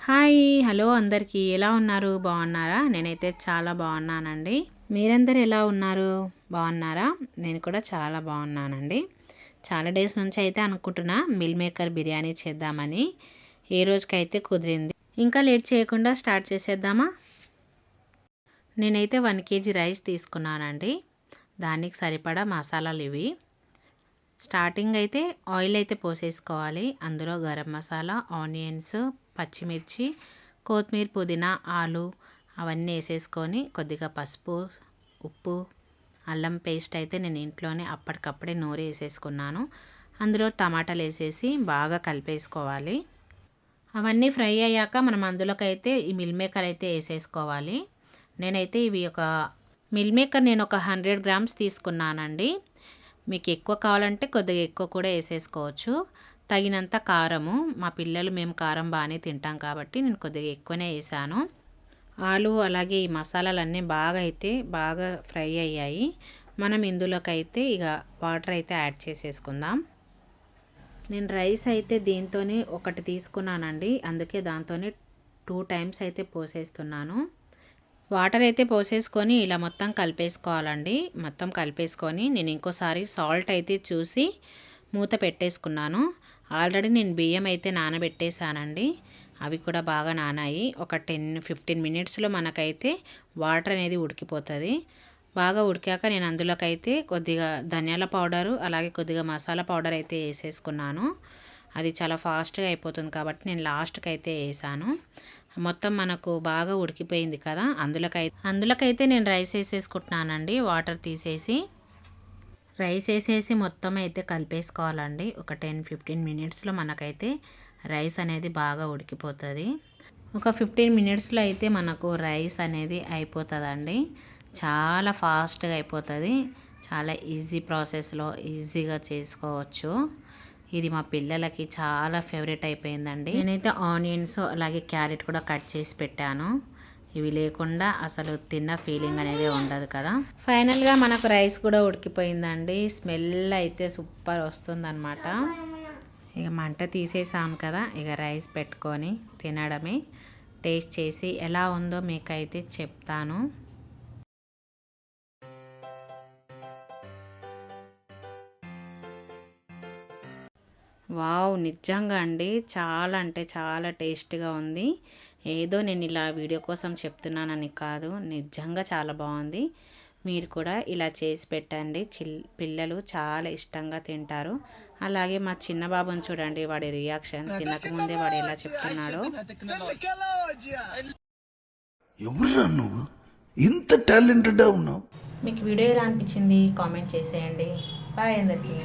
Hi hello అందరికీ. ఎలా ఉన్నారు? బాగున్నారా? నేనైతే చాలా బాగున్నానండి. మీరందరూ ఎలా ఉన్నారు? బాగున్నారా? నేను కూడా చాలా బాగున్నానండి. చాలా డేస్ నుంచి అయితే అనుకుంటున్నా మిల్ మేకర్ బిర్యానీ చేద్దామని. ఏ రోజుకైతే కుదిరింది. ఇంకా లేట్ చేయకుండా స్టార్ట్ చేసేద్దామా? నేనైతే వన్ కేజీ రైస్ తీసుకున్నానండి. దానికి సరిపడా మసాలాలు ఇవి. స్టార్టింగ్ అయితే ఆయిల్ అయితే పోసేసుకోవాలి. అందులో గరం మసాలా ఆనియన్స్ పచ్చిమిర్చి కొత్తిమీర పుదీనా ఆలు అవన్నీ వేసేసుకొని కొద్దిగా పసుపు ఉప్పు అల్లం పేస్ట్ అయితే నేను ఇంట్లోనే అప్పటికప్పుడే నూరి వేసేసుకున్నాను. అందులో టమాటాలు వేసేసి బాగా కలిపేసుకోవాలి. అవన్నీ ఫ్రై అయ్యాక మనం అందులోకి అయితే ఈ మిల్ మేకర్ అయితే వేసేసుకోవాలి. నేనైతే ఇవి ఒక మిల్ మేకర్ నేను ఒక హండ్రెడ్ గ్రామ్స్ తీసుకున్నానండి. మీకు ఎక్కువ కావాలంటే కొద్దిగా ఎక్కువ కూడా వేసేసుకోవచ్చు. తగినంత కారము. మా పిల్లలు మేము కారం బాగానే తింటాం కాబట్టి నేను కొద్దిగా ఎక్కువనే వేసాను. ఆలు అలాగే ఈ మసాలాలన్నీ బాగా అయితే బాగా ఫ్రై అయ్యాయి. మనం ఇందులోకి అయితే ఇక వాటర్ అయితే యాడ్ చేసేసుకుందాం. నేను రైస్ అయితే దీంతోనే ఒకటి తీసుకున్నానండి. అందుకే దాంతోనే టూ టైమ్స్ అయితే పోసేస్తున్నాను. వాటర్ అయితే పోసేసుకొని ఇలా మొత్తం కలిపేసుకోవాలండి. మొత్తం కలిపేసుకొని నేను ఇంకోసారి సాల్ట్ అయితే చూసి మూత పెట్టేసుకున్నాను. ఆల్రెడీ నేను బియ్యం అయితే నానబెట్టేశానండి. అవి కూడా బాగా నానాయి. ఒక టెన్ ఫిఫ్టీన్ మినిట్స్లో మనకైతే వాటర్ అనేది ఉడికిపోతుంది. బాగా ఉడికాక నేను అందులోకైతే కొద్దిగా ధనియాల పౌడరు అలాగే కొద్దిగా మసాలా పౌడర్ అయితే వేసేసుకున్నాను. అది చాలా ఫాస్ట్గా అయిపోతుంది కాబట్టి నేను లాస్ట్కి అయితే వేసాను. మొత్తం మనకు బాగా ఉడికిపోయింది కదా. అందులోకైతే అందులోకైతే నేను రైస్ వేసేసుకుంటున్నానండి. వాటర్ తీసేసి రైస్ వేసేసి మొత్తం అయితే కలిపేసుకోవాలండి. ఒక టెన్ ఫిఫ్టీన్ మినిట్స్లో మనకైతే రైస్ అనేది బాగా ఉడికిపోతుంది. ఒక ఫిఫ్టీన్ మినిట్స్లో అయితే మనకు రైస్ అనేది అయిపోతుందండి. చాలా ఫాస్ట్గా అయిపోతుంది. చాలా ఈజీ ప్రాసెస్లో ఈజీగా చేసుకోవచ్చు. ఇది మా పిల్లలకి చాలా ఫేవరెట్ అయిపోయిందండి. నేనైతే ఆనియన్స్ అలాగే క్యారెట్ కూడా కట్ చేసి పెట్టాను. ఇవి లేకుండా అసలు తిన్న ఫీలింగ్ అనేది ఉండదు కదా. ఫైనల్గా మనకు రైస్ కూడా ఉడికిపోయిందండి. స్మెల్ అయితే సూపర్ వస్తుందన్నమాట. ఇక మంట తీసేసాం కదా ఇక రైస్ పెట్టుకొని తినడమే. టేస్ట్ చేసి ఎలా ఉందో మీకైతే చెప్తాను. వావ్ నిజంగా అండి. చాలా అంటే చాలా టేస్ట్గా ఉంది. ఏదో నేను ఇలా వీడియో కోసం చెప్తున్నానని కాదు నిజంగా చాలా బాగుంది. మీరు కూడా ఇలా చేసి పెట్టండి. చిల్ పిల్లలు చాలా ఇష్టంగా తింటారు. అలాగే మా చిన్న బాబుని చూడండి వాడి రియాక్షన్. తినకముందే వాడు ఎలా చెప్తున్నాడో. ఎవరురా నువ్వు? ఇంత టాలెంటెడ్ ఉన్నావు. మీకు వీడియో ఎలా అనిపించింది? కామెంట్ చేసేయండి. బాయ్ అందరికీ.